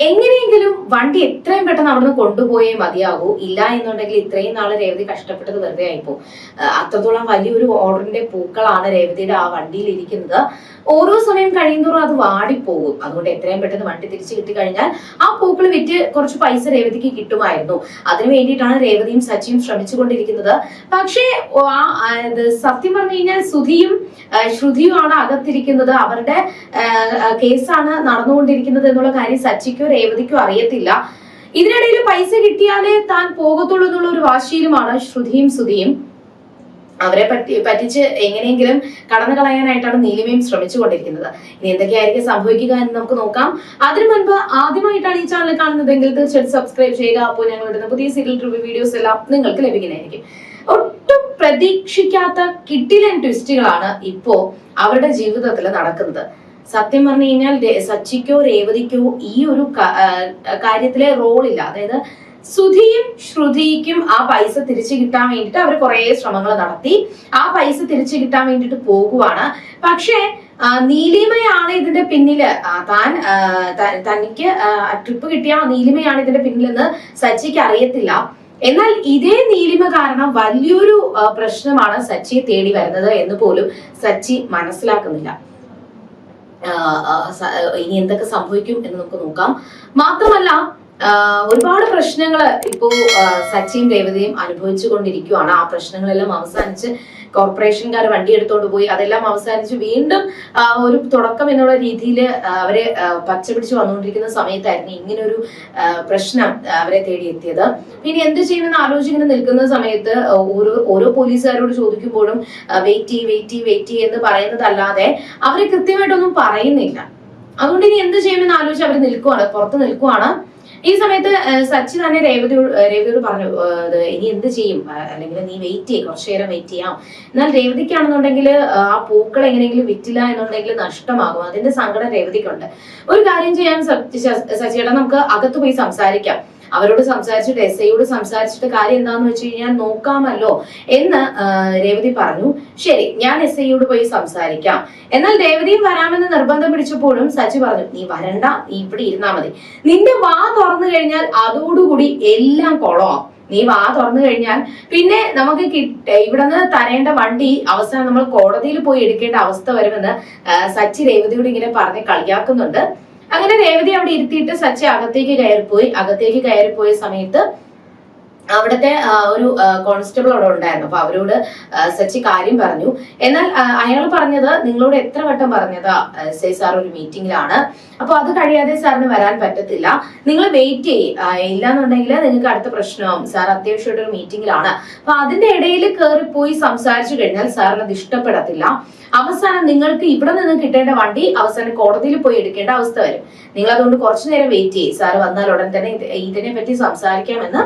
എങ്ങനെയെങ്കിലും വണ്ടി എത്രയും പെട്ടെന്ന് അവിടുന്ന് കൊണ്ടുപോയേ മതിയാകൂ. ഇല്ല എന്നുണ്ടെങ്കിൽ ഇത്രയും നാൾ രേവതി കഷ്ടപ്പെട്ടത് വെറുതെ ആയിപ്പോ അത്രത്തോളം വലിയൊരു ഓർഡറിന്റെ പൂക്കളാണ് രേവതിയുടെ ആ വണ്ടിയിൽ ഇരിക്കുന്നത്. ഓരോ സമയം കഴിയുന്തോറും അത് വാടിപ്പോകും. അതുകൊണ്ട് എത്രയും പെട്ടെന്ന് വണ്ടി തിരിച്ചു കിട്ടിക്കഴിഞ്ഞാൽ ആ പൂക്കൾ വിറ്റ് കുറച്ച് പൈസ രേവതിക്ക് കിട്ടുമായിരുന്നു. അതിനു വേണ്ടിയിട്ടാണ് രേവതിയും സച്ചിയും ശ്രമിച്ചുകൊണ്ടിരിക്കുന്നത്. പക്ഷേ സത്യം പറഞ്ഞു കഴിഞ്ഞാൽ സുധിയും ശ്രുതിയുമാണ് അകത്തിരിക്കുന്നത്. അവരുടെ കേസാണ് നടന്നുകൊണ്ടിരിക്കുന്നത് എന്നുള്ള കാര്യം സച്ചിക്കോ രേവതിക്കോ അറിയത്തില്ല. ഇതിനിടയിൽ പൈസ കിട്ടിയാലേ താൻ പോകത്തുള്ളൂ എന്നുള്ള ഒരു വാശിയിലുമാണ് ശ്രുതിയും സുധിയും. അവരെ പറ്റി പറ്റിച്ച് എങ്ങനെയെങ്കിലും കടന്നു കളയാനായിട്ടാണ് നീലിമയും ശ്രമിച്ചുകൊണ്ടിരിക്കുന്നത്. ഇനി എന്തൊക്കെയായിരിക്കും സംഭവിക്കുക എന്ന് നമുക്ക് നോക്കാം. അതിനു മുൻപ് ആദ്യമായിട്ടാണ് ഈ ചാനൽ കാണുന്നതെങ്കിൽ തീർച്ചയായിട്ടും സബ്സ്ക്രൈബ് ചെയ്യുക. അപ്പോൾ ഞങ്ങൾ ഇടുന്ന പുതിയ സീരിയൽ റിവ്യൂ വീഡിയോസ് എല്ലാം നിങ്ങൾക്ക് ലഭിക്കുന്നതായിരിക്കും. ഒട്ടും പ്രതീക്ഷിക്കാത്ത കിട്ടിലൻ ട്വിസ്റ്റുകളാണ് ഇപ്പോ അവരുടെ ജീവിതത്തിൽ നടക്കുന്നത്. സത്യം പറഞ്ഞു കഴിഞ്ഞാൽ സച്ചിക്കോ രേവതിക്കോ ഈ ഒരു കാര്യത്തിലെ ഇല്ല. അതായത് സുധിയും ശ്രുതിക്കും ആ പൈസ തിരിച്ചു കിട്ടാൻ വേണ്ടിട്ട് അവർ കുറെ ശ്രമങ്ങൾ നടത്തി. ആ പൈസ തിരിച്ചു കിട്ടാൻ വേണ്ടിട്ട് പോകുവാണ്. പക്ഷേ നീലിമയാണ് ഇതിന്റെ പിന്നിൽ. താൻ തനിക്ക് ട്രിപ്പ് കിട്ടിയ നീലിമയാണ് ഇതിന്റെ പിന്നിലെന്ന് സച്ചിക്ക് അറിയത്തില്ല. എന്നാൽ ഇതേ നീലിമ കാരണം വലിയൊരു പ്രശ്നമാണ് സച്ചിയെ തേടി വരുന്നത് എന്ന് പോലും സച്ചി മനസ്സിലാക്കുന്നില്ല. ഇനി എന്തൊക്കെ സംഭവിക്കും എന്ന് നമുക്ക് നോക്കാം. മാത്രമല്ല ഒരുപാട് പ്രശ്നങ്ങൾ ഇപ്പോ സച്ചിയും രേവതിയും അനുഭവിച്ചു കൊണ്ടിരിക്കുവാണ് ആ പ്രശ്നങ്ങളെല്ലാം അവസാനിച്ച് കോർപ്പറേഷൻകാർ വണ്ടി എടുത്തോണ്ട് പോയി അതെല്ലാം അവസാനിച്ച് വീണ്ടും ഒരു തുടക്കം എന്നുള്ള രീതിയിൽ അവരെ പച്ചപിടിച്ച് പച്ച പിടിച്ച് വന്നുകൊണ്ടിരിക്കുന്ന സമയത്തായിരുന്നു ഇങ്ങനെ ഒരു പ്രശ്നം അവരെ തേടിയെത്തിയത്. ഇനി എന്ത് ചെയ്യുമെന്ന് ആലോചിക്കുന്ന നിൽക്കുന്ന സമയത്ത് ഓരോ ഓരോ പോലീസുകാരോട് ചോദിക്കുമ്പോഴും വെയിറ്റ് ചെയ്യ് വെയിറ്റ് ചെയ്യ് വെയിറ്റ് ചെയ്യ് എന്ന് പറയുന്നതല്ലാതെ അവരെ കൃത്യമായിട്ടൊന്നും പറയുന്നില്ല. അതുകൊണ്ട് ഇനി എന്ത് ചെയ്യുമെന്ന് ആലോചിച്ച് അവർ നിൽക്കുവാണ് പുറത്ത് നിൽക്കുവാണ്. ഈ സമയത്ത് സച്ചിൻ സച്ചി തന്നെ രേവതിയോട് രേവതിയോട് പറഞ്ഞു ഇനി എന്ത് ചെയ്യും? അല്ലെങ്കിൽ നീ വെയിറ്റ് ചെയ്യും കുറച്ചു നേരം വെയിറ്റ് ചെയ്യാം. എന്നാൽ രേവതിക്കാണെന്നുണ്ടെങ്കിൽ ആ പൂക്കൾ എങ്ങനെയെങ്കിലും വിറ്റില്ല എന്നുണ്ടെങ്കിൽ നഷ്ടമാകും. അതിന്റെ സങ്കടം രേവതിക്കുണ്ട്. ഒരു കാര്യം ചെയ്യാൻ സച്ചിയേട്ടാ നമുക്ക് അകത്ത് പോയി സംസാരിക്കാം. അവരോട് സംസാരിച്ചിട്ട് എസ് ഐയോട് സംസാരിച്ചിട്ട് കാര്യം എന്താന്ന് വെച്ച് കഴിഞ്ഞാൽ നോക്കാമല്ലോ എന്ന് രേവതി പറഞ്ഞു. ശരി ഞാൻ എസ് ഐയോട് പോയി സംസാരിക്കാം. എന്നാൽ രേവതിയും വരാമെന്ന് നിർബന്ധം പിടിച്ചപ്പോഴും സച്ചി പറഞ്ഞു നീ വരണ്ട നീ ഇവിടെ ഇരുന്നാ മതി. നിന്റെ വാ തുറന്നു കഴിഞ്ഞാൽ അതോടുകൂടി എല്ലാം കുളമാവും നീ വാ തുറന്നു കഴിഞ്ഞാൽ പിന്നെ നമുക്ക് കിട്ട നിന്ന് തരേണ്ട വണ്ടി അവസാനം നമ്മൾ കോടതിയിൽ പോയി എടുക്കേണ്ട അവസ്ഥ വരുമെന്ന് സച്ചി രേവതിയോട് ഇങ്ങനെ പറഞ്ഞ് കളിയാക്കുന്നുണ്ട്. അങ്ങനെ രേവതി അവിടെ ഇരുത്തിയിട്ട് സച്ചി അകത്തേക്ക് കയറിപ്പോയി. അകത്തേക്ക് കയറിപ്പോയ സമയത്ത് അവിടുത്തെ ഒരു കോൺസ്റ്റബിൾ അവിടെ ഉണ്ടായിരുന്നു. അപ്പൊ അവരോട് സച്ചി കാര്യം പറഞ്ഞു. എന്നാൽ അയാൾ പറഞ്ഞത് നിങ്ങളോട് എത്ര വട്ടം പറഞ്ഞതാ എസ് ഐ സാർ ഒരു മീറ്റിംഗിലാണ് അപ്പൊ അത് കഴിയാതെ സാറിന് വരാൻ പറ്റത്തില്ല. നിങ്ങൾ വെയിറ്റ് ചെയ്യ്. ഇല്ലാന്നുണ്ടെങ്കിൽ നിങ്ങൾക്ക് അടുത്ത പ്രശ്നമാവും സാർ അത്യാവശ്യമായിട്ട് ഒരു മീറ്റിംഗിലാണ് അപ്പൊ അതിന്റെ ഇടയിൽ കയറിപ്പോയി സംസാരിച്ചു കഴിഞ്ഞാൽ സാറിന് അത് ഇഷ്ടപ്പെടത്തില്ല. അവസാനം നിങ്ങൾക്ക് ഇവിടെ നിന്ന് കിട്ടേണ്ട വണ്ടി അവസാനം കോടതിയിൽ പോയി എടുക്കേണ്ട അവസ്ഥ വരും. നിങ്ങൾ അതുകൊണ്ട് കുറച്ചു നേരം വെയിറ്റ് ചെയ്യും. സാർ വന്നാൽ ഉടൻ തന്നെ ഇത് ഇതിനെ പറ്റി സംസാരിക്കാമെന്ന്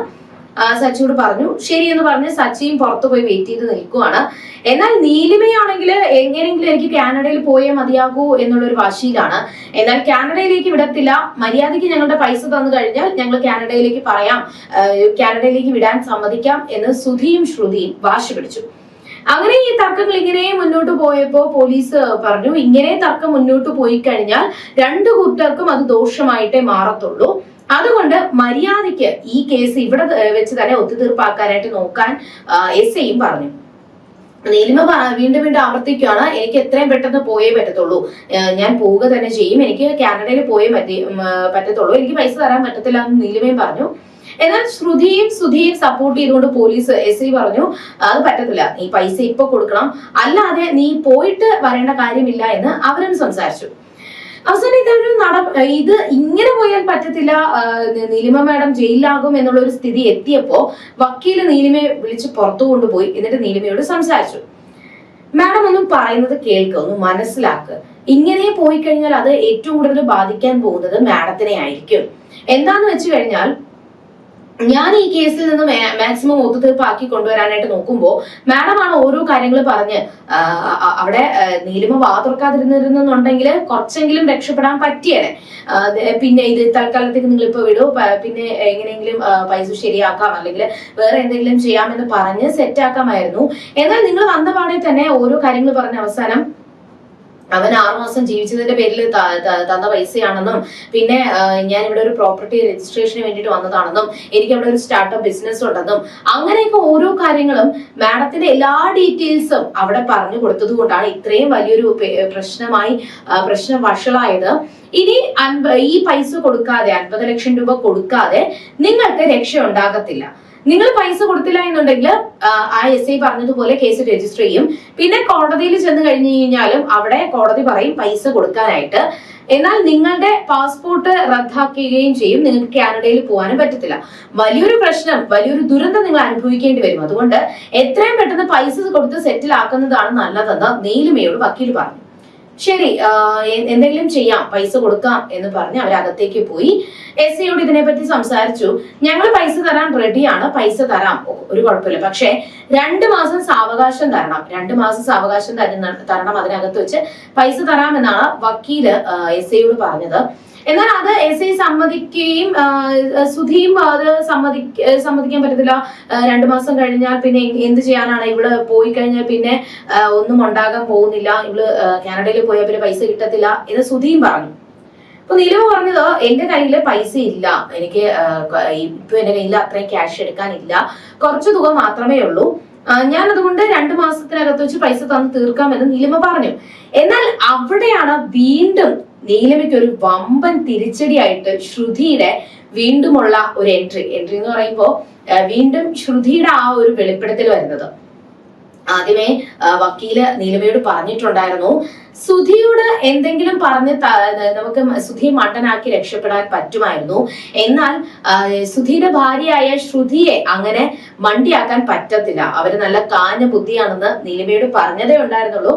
സച്ചിയോട് പറഞ്ഞു ശരി എന്ന് പറഞ്ഞ് സച്ചിയും പുറത്തു പോയി വെയിറ്റ് ചെയ്ത് നിൽക്കുവാണ്. എന്നാൽ നീലിമയാണെങ്കിൽ എങ്ങനെയെങ്കിലും എനിക്ക് കാനഡയിൽ പോയേ മതിയാകൂ എന്നുള്ള ഒരു വാശിയിലാണ്. എന്നാൽ കാനഡയിലേക്ക് വിടത്തില്ല. മര്യാദയ്ക്ക് ഞങ്ങളുടെ പൈസ തന്നു കഴിഞ്ഞാൽ ഞങ്ങൾ കാനഡയിലേക്ക് പറയാം. കാനഡയിലേക്ക് വിടാൻ സമ്മതിക്കാം എന്ന് സുധിയും ശ്രുതിയും വാശി പിടിച്ചു. അങ്ങനെ ഈ തർക്കങ്ങൾ ഇങ്ങനെ മുന്നോട്ട് പോയപ്പോ പോലീസ് പറഞ്ഞു ഇങ്ങനെ തർക്കം മുന്നോട്ട് പോയി കഴിഞ്ഞാൽ രണ്ടു കൂട്ടർക്കും അത് ദോഷമായിട്ടേ മാറത്തുള്ളൂ. അതുകൊണ്ട് മര്യാദയ്ക്ക് ഈ കേസ് ഇവിടെ വെച്ച് തന്നെ ഒത്തുതീർപ്പാക്കാനായിട്ട് നോക്കാൻ എസ് ഐയും പറഞ്ഞു. നീലിമ വീണ്ടും വീണ്ടും ആവർത്തിക്കുകയാണ്. എനിക്ക് എത്രയും പെട്ടെന്ന് പോയേ പറ്റത്തുള്ളൂ. ഞാൻ പോവുക തന്നെ ചെയ്യും. എനിക്ക് കാനഡയിൽ പോയേ പറ്റി പറ്റത്തുള്ളൂ. എനിക്ക് പൈസ തരാൻ പറ്റത്തില്ല എന്ന് നീലിമയും പറഞ്ഞു. എന്നാൽ ശ്രുതിയും സുധിയും സപ്പോർട്ട് ചെയ്തുകൊണ്ട് പോലീസ് എസ് ഐ പറഞ്ഞു അത് പറ്റത്തില്ല. നീ പൈസ ഇപ്പൊ കൊടുക്കണം. അല്ലാതെ നീ പോയിട്ട് വരേണ്ട കാര്യമില്ല എന്ന് അവരും സംസാരിച്ചു. അവസാനം ഇതൊരു നട ഇത് ഇങ്ങനെ പോയാൽ പറ്റത്തില്ല. നീലിമ മാഡം ജയിലിലാകും എന്നുള്ള ഒരു സ്ഥിതി എത്തിയപ്പോ വക്കീൽ നീലിമയെ വിളിച്ച് പുറത്തു കൊണ്ടുപോയി. എന്നിട്ട് നീലിമയോട് സംസാരിച്ചു. മാഡം ഒന്നും പറയുന്നത് കേൾക്കുക ഒന്ന് മനസ്സിലാക്കുക ഇങ്ങനെ പോയി കഴിഞ്ഞാൽ അത് ഏറ്റവും കൂടുതൽ ബാധിക്കാൻ പോകുന്നത് മാഡത്തിനെ ആയിരിക്കും എന്താന്ന് വെച്ച് കഴിഞ്ഞാൽ ഞാൻ ഈ കേസിൽ നിന്ന് മാക്സിമം ഒത്തുതീർപ്പാക്കി കൊണ്ടുവരാനായിട്ട് നോക്കുമ്പോൾ മാഡമാണ് ഓരോ കാര്യങ്ങൾ പറഞ്ഞ് അവിടെ നീലിമ വാ തുറക്കാതിരുന്നിരുന്നുണ്ടെങ്കിൽ കുറച്ചെങ്കിലും രക്ഷപ്പെടാൻ പറ്റിയേനെ. പിന്നെ ഇത് തൽക്കാലത്തേക്ക് നിങ്ങൾ ഇപ്പൊ വിടൂ പിന്നെ എങ്ങനെയെങ്കിലും പൈസ ശരിയാക്കാം. അല്ലെങ്കിൽ വേറെ എന്തെങ്കിലും ചെയ്യാമെന്ന് പറഞ്ഞ് സെറ്റാക്കാമായിരുന്നു എന്നാൽ നിങ്ങൾ വന്ന പാടെ തന്നെ ഓരോ കാര്യങ്ങൾ പറഞ്ഞ അവസാനം അവൻ ആറു മാസം ജീവിച്ചതിന്റെ പേരിൽ തന്ന പൈസയാണെന്നും പിന്നെ ഞാൻ ഇവിടെ ഒരു പ്രോപ്പർട്ടി രജിസ്ട്രേഷന് വേണ്ടിയിട്ട് വന്നതാണെന്നും എനിക്ക് അവിടെ ഒരു സ്റ്റാർട്ടപ്പ് ബിസിനസ് ഉണ്ടെന്നും അങ്ങനെയൊക്കെ ഓരോ കാര്യങ്ങളും മാഡത്തിന്റെ എല്ലാ ഡീറ്റെയിൽസും അവിടെ പറഞ്ഞു കൊടുത്തത് കൊണ്ടാണ് ഇത്രയും വലിയൊരു പ്രശ്നമായി പ്രശ്നം വഷളായത്. ഇനി ഈ പൈസ കൊടുക്കാതെ അൻപത് ലക്ഷം രൂപ കൊടുക്കാതെ നിങ്ങൾക്ക് രക്ഷ ഉണ്ടാകത്തില്ല നിങ്ങൾ പൈസ കൊടുത്തില്ല എന്നുണ്ടെങ്കിൽ ആ, എസ് ഐ പറഞ്ഞതുപോലെ കേസ് രജിസ്റ്റർ ചെയ്യും. പിന്നെ കോടതിയിൽ ചെന്ന് കഴിഞ്ഞു കഴിഞ്ഞാലും അവിടെ കോടതി പറയും പൈസ കൊടുക്കാനായിട്ട്. എന്നാൽ നിങ്ങളുടെ പാസ്പോർട്ട് റദ്ദാക്കുകയും ചെയ്യും. നിങ്ങൾക്ക് കാനഡയിൽ പോകാനും പറ്റത്തില്ല. വലിയൊരു പ്രശ്നം വലിയൊരു ദുരന്തം നിങ്ങൾ അനുഭവിക്കേണ്ടി വരും. അതുകൊണ്ട് എത്രയും പെട്ടെന്ന് പൈസ കൊടുത്ത് സെറ്റിൽ ആക്കുന്നതാണ് നല്ലതെന്ന് നീലിമയോട് വക്കീൽ പറഞ്ഞു. ശരി എന്തെങ്കിലും ചെയ്യാം പൈസ കൊടുക്കാം എന്ന് പറഞ്ഞ് അവരകത്തേക്ക് പോയി. എസ് ഐയോട് ഇതിനെപ്പറ്റി സംസാരിച്ചു. ഞങ്ങൾ പൈസ തരാൻ റെഡിയാണ് പൈസ തരാം. ഒരു കുഴപ്പമില്ല. പക്ഷേ രണ്ട് മാസം സാവകാശം തരണം. രണ്ട് മാസം സാവകാശം തരുന്ന തരണം അതിനകത്ത് വെച്ച് പൈസ തരാമെന്നാണ് വക്കീൽ എസ് ഐയോട് പറഞ്ഞത്. എന്നാൽ അത് എസ് ഐ സമ്മതിക്കുകയും സുധീം അത് സമ്മതി സമ്മതിക്കാൻ പറ്റത്തില്ല. രണ്ടു മാസം കഴിഞ്ഞാൽ പിന്നെ എന്ത് ചെയ്യാനാണ്? ഇവൾ പോയി കഴിഞ്ഞാൽ പിന്നെ ഒന്നും ഉണ്ടാകാൻ പോകുന്നില്ല. ഇവൾ കാനഡയിൽ പോയാൽ പിന്നെ പൈസ കിട്ടത്തില്ല എന്ന് സുധീം പറഞ്ഞു. അപ്പൊ നിലവ് പറഞ്ഞത് എന്റെ കയ്യിൽ പൈസ ഇല്ല. എനിക്ക് ഇപ്പൊ എന്റെ കയ്യിൽ അത്രയും ക്യാഷ് എടുക്കാനില്ല. കുറച്ച് തുക മാത്രമേ ഉള്ളൂ. ഞാൻ അതുകൊണ്ട് രണ്ടു മാസത്തിനകത്ത് വെച്ച് പൈസ തന്ന് തീർക്കാമെന്ന് നീലിമ പറഞ്ഞു. എന്നാൽ അവിടെയാണ് വീണ്ടും നീലിമയ്ക്ക് ഒരു വമ്പൻ തിരിച്ചടിയായിട്ട് ശ്രുതിയുടെ വീണ്ടുമുള്ള ഒരു എൻട്രി എൻട്രി എന്ന് പറയുമ്പോൾ വീണ്ടും ശ്രുതിയുടെ ആ ഒരു വെളിപ്പെടുത്തൽ വരുന്നത്. ആദ്യമേ വക്കീൽ നീലമയോട് പറഞ്ഞിട്ടുണ്ടായിരുന്നു സുധിയോട് എന്തെങ്കിലും പറഞ്ഞ് നമുക്ക് സുധി മണ്ടനാക്കി രക്ഷപ്പെടാൻ പറ്റുമായിരുന്നു. എന്നാൽ സുധിയുടെ ഭാര്യയായ ശ്രുതിയെ അങ്ങനെ മണ്ടിയാക്കാൻ പറ്റത്തില്ല. അവർ നല്ല കാഞ്ഞ ബുദ്ധിയാണെന്ന് നീലമയോട് പറഞ്ഞതേ ഉണ്ടായിരുന്നുള്ളൂ.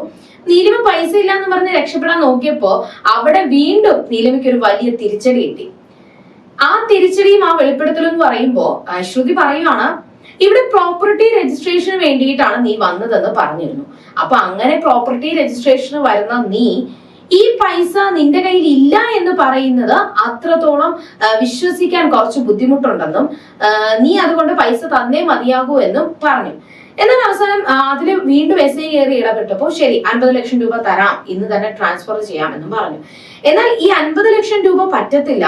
നീലിമ പൈസ ഇല്ലാന്ന് പറഞ്ഞ് രക്ഷപ്പെടാൻ നോക്കിയപ്പോ അവിടെ വീണ്ടും നീലിമയ്ക്ക് ഒരു വലിയ തിരിച്ചടി കിട്ടി. ആ തിരിച്ചടിയും ആ വെളിപ്പെടുത്തലും എന്ന് പറയുമ്പോ ശ്രുതി പറയുവാണ് ഇവിടെ പ്രോപ്പർട്ടി രജിസ്ട്രേഷന് വേണ്ടിയിട്ടാണ് നീ വന്നതെന്ന് പറഞ്ഞിരുന്നു. അപ്പൊ അങ്ങനെ പ്രോപ്പർട്ടി രജിസ്ട്രേഷന് വരുന്ന നീ ഈ പൈസ നിന്റെ കയ്യിൽ ഇല്ല എന്ന് പറയുന്നത് അത്രത്തോളം വിശ്വസിക്കാൻ കുറച്ച് ബുദ്ധിമുട്ടുണ്ടെന്നും നീ അതുകൊണ്ട് പൈസ തന്നേ മതിയാകൂ എന്നും പറഞ്ഞു. എന്നാൽ അവസാനം അതിൽ വീണ്ടും എസ് ഐ കയറി ഇടപെട്ടപ്പോ ശരി അൻപത് ലക്ഷം രൂപ തരാം ഇന്ന് തന്നെ ട്രാൻസ്ഫർ ചെയ്യാമെന്നും പറഞ്ഞു. എന്നാൽ ഈ അൻപത് ലക്ഷം രൂപ പറ്റത്തില്ല.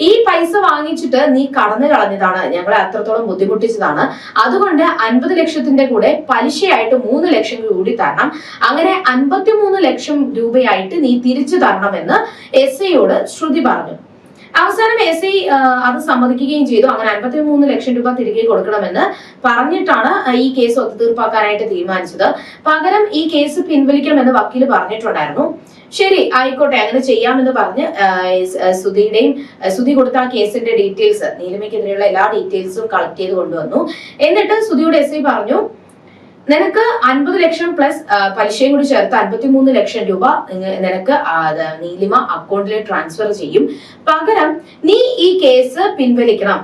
ഈ പൈസ വാങ്ങിച്ചിട്ട് നീ കടന്നു കളഞ്ഞതാണ് ഞങ്ങളെ അത്രത്തോളം ബുദ്ധിമുട്ടിച്ചതാണ്. അതുകൊണ്ട് അൻപത് ലക്ഷത്തിന്റെ കൂടെ പലിശയായിട്ട് മൂന്ന് ലക്ഷം കൂടി തരണം. അങ്ങനെ അൻപത്തി മൂന്ന് ലക്ഷം രൂപയായിട്ട് നീ തിരിച്ചു തരണമെന്ന് എസ് ഐയോട് ശ്രുതി പറഞ്ഞു. അവസാനം എസ് ഐ അത് സമ്മതിക്കുകയും ചെയ്തു. അങ്ങനെ അൻപത്തി മൂന്ന് ലക്ഷം രൂപ തിരികെ കൊടുക്കണമെന്ന് പറഞ്ഞിട്ടാണ് ഈ കേസ് ഒത്തുതീർപ്പാക്കാനായിട്ട് തീരുമാനിച്ചത്. പകരം ഈ കേസ് പിൻവലിക്കണമെന്ന് വക്കീൽ പറഞ്ഞിട്ടുണ്ടായിരുന്നു. ശരി ആയിക്കോട്ടെ അങ്ങനെ ചെയ്യാമെന്ന് പറഞ്ഞ് സുധിയുടെയും സുധി കൊടുത്ത ആ കേസിന്റെ ഡീറ്റെയിൽസ് നീലിമയ്ക്കെതിരെയുള്ള എല്ലാ ഡീറ്റെയിൽസും കളക്ട് ചെയ്ത് കൊണ്ടുവന്നു. എന്നിട്ട് സുധിയുടെ എസ് ഐ പറഞ്ഞു നിനക്ക് അൻപത് ലക്ഷം പ്ലസ് പലിശയും കൂടി ചേർത്ത് അൻപത്തി മൂന്ന് ലക്ഷം രൂപ നിനക്ക് നീലിമ അക്കൗണ്ടിൽ ട്രാൻസ്ഫർ ചെയ്യും. പകരം നീ ഈ കേസ് പിൻവലിക്കണം.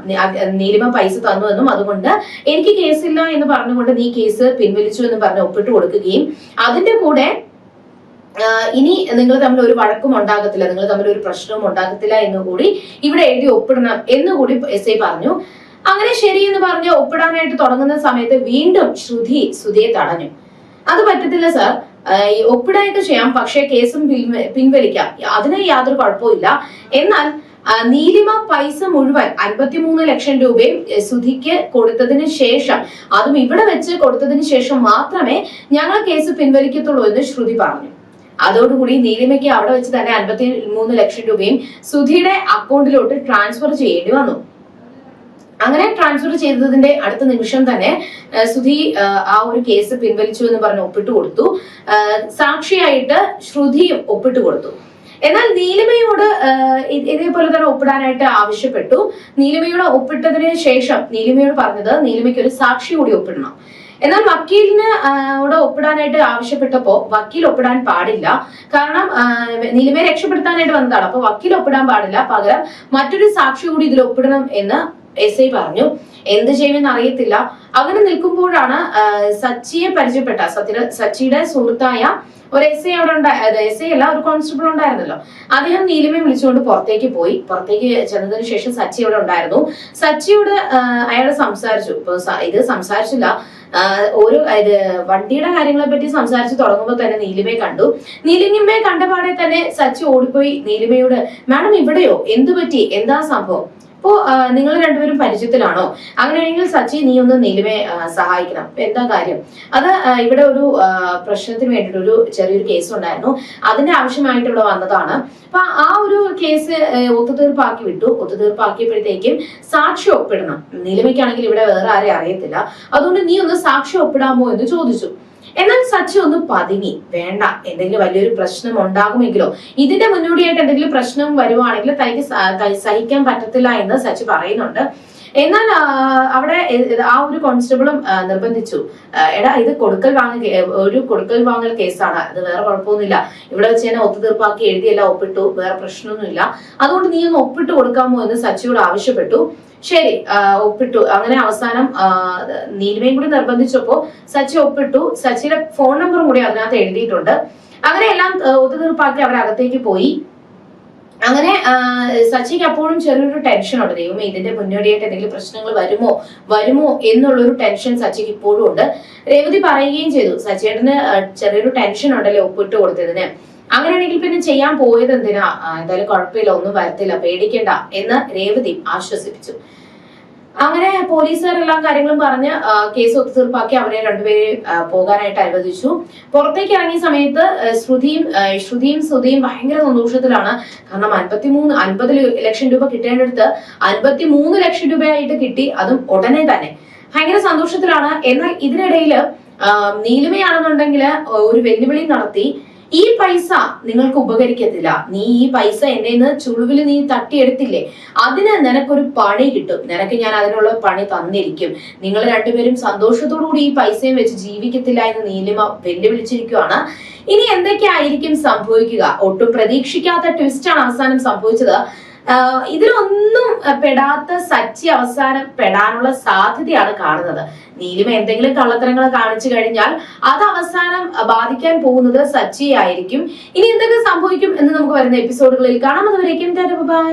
നീലിമ പൈസ തന്നു എന്നും അതുകൊണ്ട് എനിക്ക് കേസില്ല എന്ന് പറഞ്ഞുകൊണ്ട് നീ കേസ് പിൻവലിച്ചു എന്ന് പറഞ്ഞ് ഒപ്പിട്ട് കൊടുക്കുകയും അതിന്റെ കൂടെ ഇനി നിങ്ങൾ തമ്മിൽ ഒരു വഴക്കും ഉണ്ടാകത്തില്ല. നിങ്ങൾ തമ്മിൽ ഒരു പ്രശ്നവും ഉണ്ടാകത്തില്ല എന്ന് കൂടി ഇവിടെ എഴുതി ഒപ്പിടണം എന്ന് കൂടി എസ് ഐ പറഞ്ഞു. അങ്ങനെ ശരി എന്ന് പറഞ്ഞ് ഒപ്പിടാനായിട്ട് തുടങ്ങുന്ന സമയത്ത് വീണ്ടും ശ്രുതി ശ്രുതിയെ തടഞ്ഞു. അത് പറ്റത്തില്ല സർ ഈ ഒപ്പിടാനൊക്കെ ചെയ്യാം പക്ഷേ കേസും പിൻവലിക്കാം. അതിന് യാതൊരു കുഴപ്പമില്ല എന്നാൽ നീലിമ പൈസ മുഴുവൻ അൻപത്തിമൂന്ന് ലക്ഷം രൂപയും സുധിക്ക് കൊടുത്തതിന് ശേഷം അതും ഇവിടെ വെച്ച് കൊടുത്തതിന് ശേഷം മാത്രമേ ഞങ്ങൾ കേസ് പിൻവലിക്കത്തുള്ളൂ എന്ന് ശ്രുതി പറഞ്ഞു. അതോടുകൂടി നീലിമയ്ക്ക് അവിടെ വെച്ച് തന്നെ അൻപത്തി മൂന്ന് ലക്ഷം രൂപയും സുധിയുടെ അക്കൗണ്ടിലോട്ട് ട്രാൻസ്ഫർ ചെയ്യേണ്ടി വന്നു. അങ്ങനെ ട്രാൻസ്ഫർ ചെയ്തതിന്റെ അടുത്ത നിമിഷം തന്നെ സുധി ആ, ഒരു കേസ് പിൻവലിച്ചു എന്ന് പറഞ്ഞ് ഒപ്പിട്ട് കൊടുത്തു. സാക്ഷിയായിട്ട് ശ്രുതിയും ഒപ്പിട്ട് കൊടുത്തു. എന്നാൽ നീലിമയോട് ഇതേപോലെ തന്നെ ഒപ്പിടാനായിട്ട് ആവശ്യപ്പെട്ടു. നീലിമയോട് ഒപ്പിട്ടതിന് ശേഷം നീലിമയോട് പറഞ്ഞത് നീലിമയ്ക്ക് ഒരു സാക്ഷി കൂടി ഒപ്പിടണം. എന്നാൽ വക്കീലിന് ആ, ോട് ഒപ്പിടാനായിട്ട് ആവശ്യപ്പെട്ടപ്പോ വക്കീൽ ഒപ്പിടാൻ പാടില്ല. കാരണം നീലിമയെ രക്ഷപ്പെടുത്താനായിട്ട് വന്നതാണ്. അപ്പൊ വക്കീൽ ഒപ്പിടാൻ പാടില്ല. പകരം മറ്റൊരു സാക്ഷി കൂടി ഇതിൽ ഒപ്പിടണം എന്ന് എസ് ഐ പറഞ്ഞു. എന്ത് ചെയ്യുമെന്ന് അറിയത്തില്ല. അങ്ങനെ നിൽക്കുമ്പോഴാണ് സച്ചിയെ പരിചയപ്പെട്ട സത്യ സച്ചിയുടെ സുഹൃത്തായ ഒരു എസ് ഐ അവിടെ ഉണ്ടായ എസ് ഐ അല്ല ഒരു കോൺസ്റ്റബിൾ ഉണ്ടായിരുന്നല്ലോ. അദ്ദേഹം നീലിമയെ വിളിച്ചുകൊണ്ട് പുറത്തേക്ക് പോയി. പുറത്തേക്ക് ചെന്നതിന് ശേഷം സച്ചി അവിടെ ഉണ്ടായിരുന്നു. സച്ചിയോട് അയാൾ സംസാരിച്ചു. ഇപ്പൊ ഇത് സംസാരിച്ചില്ല. ഒരു ഇത് വണ്ടിയുടെ കാര്യങ്ങളെ പറ്റി സംസാരിച്ച് തുടങ്ങുമ്പോൾ തന്നെ നീലിമയെ കണ്ടു. നീലിമയെ കണ്ടപാടെ തന്നെ സച്ചി ഓടിപ്പോയി. നീലിമയോട് മാഡം ഇവിടെയോ? എന്തു പറ്റി എന്താ സംഭവം? അപ്പോ നിങ്ങൾ രണ്ടുപേരും പരിചയത്തിലാണോ? അങ്ങനെയാണെങ്കിൽ സച്ചി നീ ഒന്ന് നീലിമയെ സഹായിക്കണം. എന്താ കാര്യം? അത് ഇവിടെ ഒരു പ്രശ്നത്തിന് വേണ്ടിയിട്ട് ഒരു ചെറിയൊരു കേസ് ഉണ്ടായിരുന്നു. അതിന്റെ ആവശ്യമായിട്ട് ഇവിടെ വന്നതാണ്. അപ്പൊ ആ ഒരു കേസ് ഒത്തുതീർപ്പാക്കി വിട്ടു. ഒത്തുതീർപ്പാക്കിയപ്പോഴത്തേക്കും സാക്ഷി ഒപ്പിടണം. നീലിമയ്ക്കാണെങ്കിൽ ഇവിടെ വേറെ ആരെയും അറിയത്തില്ല. അതുകൊണ്ട് നീ ഒന്ന് സാക്ഷി ഒപ്പിടാമോ എന്ന് ചോദിച്ചു. എന്നാൽ സച്ചി ഒന്ന് പതുങ്ങി. വേണ്ട എന്തെങ്കിലും വലിയൊരു പ്രശ്നം ഉണ്ടാകുമെങ്കിലോ? ഇതിന്റെ മുന്നോടിയായിട്ട് എന്തെങ്കിലും പ്രശ്നം വരുവാണെങ്കിൽ തനിക്ക് സഹിക്കാൻ പറ്റത്തില്ല എന്ന് സച്ചി പറയുന്നുണ്ട്. എന്നാൽ അവിടെ ആ ഒരു കോൺസ്റ്റബിളും നിർബന്ധിച്ചു. എടാ ഇത് കൊടുക്കൽ വാങ്ങൽ ഒരു കൊടുക്കൽ വാങ്ങൽ കേസാണ്. അത് വേറെ കുഴപ്പമൊന്നുമില്ല. ഇവിടെ വെച്ച് തന്നെ ഒത്തുതീർപ്പാക്കി എഴുതിയെല്ലാം ഒപ്പിട്ടു. വേറെ പ്രശ്നമൊന്നുമില്ല. അതുകൊണ്ട് നീ ഒന്ന് ഒപ്പിട്ട് കൊടുക്കാമോ എന്ന് സച്ചിയോട് ആവശ്യപ്പെട്ടു. ശരി ഒപ്പിട്ടു. അങ്ങനെ അവസാനം നീലിമയും കൂടി നിർബന്ധിച്ചപ്പോ സച്ചി ഒപ്പിട്ടു. സച്ചിയുടെ ഫോൺ നമ്പറും കൂടി അതിനകത്ത് എഴുതിയിട്ടുണ്ട്. അങ്ങനെ എല്ലാം ഒത്തുതീർപ്പാക്കി അവർ അകത്തേക്ക് പോയി. അങ്ങനെ സച്ചിക്ക് അപ്പോഴും ചെറിയൊരു ടെൻഷൻ ഉണ്ട് ദൈവമേ ഇതിന്റെ മുന്നോടിയായിട്ട് എന്തെങ്കിലും പ്രശ്നങ്ങൾ വരുമോ? വരുമോ എന്നുള്ളൊരു ടെൻഷൻ സച്ചിക്ക് ഇപ്പോഴും ഉണ്ട്. രേവതി പറയുകയും ചെയ്തു സച്ചിയേട്ടന് ചെറിയൊരു ടെൻഷൻ ഉണ്ടല്ലോ ഒപ്പിട്ട് കൊടുത്തതിന്. അങ്ങനെയാണെങ്കിൽ പിന്നെ ചെയ്യാൻ പോയത് എന്തിനാ? എന്തായാലും കുഴപ്പമില്ല ഒന്നും വരത്തില്ല പേടിക്കണ്ട എന്ന് രേവതി ആശ്വസിപ്പിച്ചു. അങ്ങനെ പോലീസുകാരെല്ലാം കാര്യങ്ങളും പറഞ്ഞ് കേസ് ഒത്തുതീർപ്പാക്കി അവരെ രണ്ടുപേരെ പോകാനായിട്ട് അനുവദിച്ചു. പുറത്തേക്ക് ഇറങ്ങിയ സമയത്ത് ശ്രുതിയും ശ്രുതിയും ശ്രുതിയും ഭയങ്കര സന്തോഷത്തിലാണ്. കാരണം അൻപത്തിമൂന്ന് അൻപത് ലക്ഷം രൂപ കിട്ടേണ്ടടുത്ത് അൻപത്തിമൂന്ന് ലക്ഷം രൂപയായിട്ട് കിട്ടി അതും ഉടനെ തന്നെ. ഭയങ്കര സന്തോഷത്തിലാണ്. എന്നാൽ ഇതിനിടയിൽ നീലിമയാണെന്നുണ്ടെങ്കിൽ ഒരു വെല്ലുവിളി നടത്തി. ഈ പൈസ നിങ്ങൾക്ക് ഉപകരിക്കത്തില്ല. നീ ഈ പൈസ എന്റെ നിന്ന് ചുളുവിൽ നീ തട്ടിയെടുത്തില്ലേ? അതിന് നിനക്കൊരു പണി കിട്ടും. നിനക്ക് ഞാൻ അതിനുള്ള പണി തന്നിരിക്കും. നിങ്ങൾ രണ്ടുപേരും സന്തോഷത്തോടു കൂടി ഈ പൈസയും വെച്ച് ജീവിക്കത്തില്ല എന്ന് നീലിമ വെല്ലുവിളിച്ചിരിക്കുവാണ്. ഇനി എന്തൊക്കെയായിരിക്കും സംഭവിക്കുക? ഒട്ടും പ്രതീക്ഷിക്കാത്ത ട്വിസ്റ്റാണ് അവസാനം സംഭവിച്ചത്. ഇതിലൊന്നും പെടാത്ത സച്ചി അവസാനം പെടാനുള്ള സാധ്യതയാണ് കാണുന്നത്. നീലിമ എന്തെങ്കിലും കള്ളത്തരങ്ങൾ കാണിച്ചു കഴിഞ്ഞാൽ അത് അവസാനം ബാധിക്കാൻ പോകുന്നത് സച്ചിയായിരിക്കും. ഇനി എന്തൊക്കെ സംഭവിക്കും എന്ന് നമുക്ക് വരുന്ന എപ്പിസോഡുകളിൽ കാണാം. അതുവരേക്കും ബൈ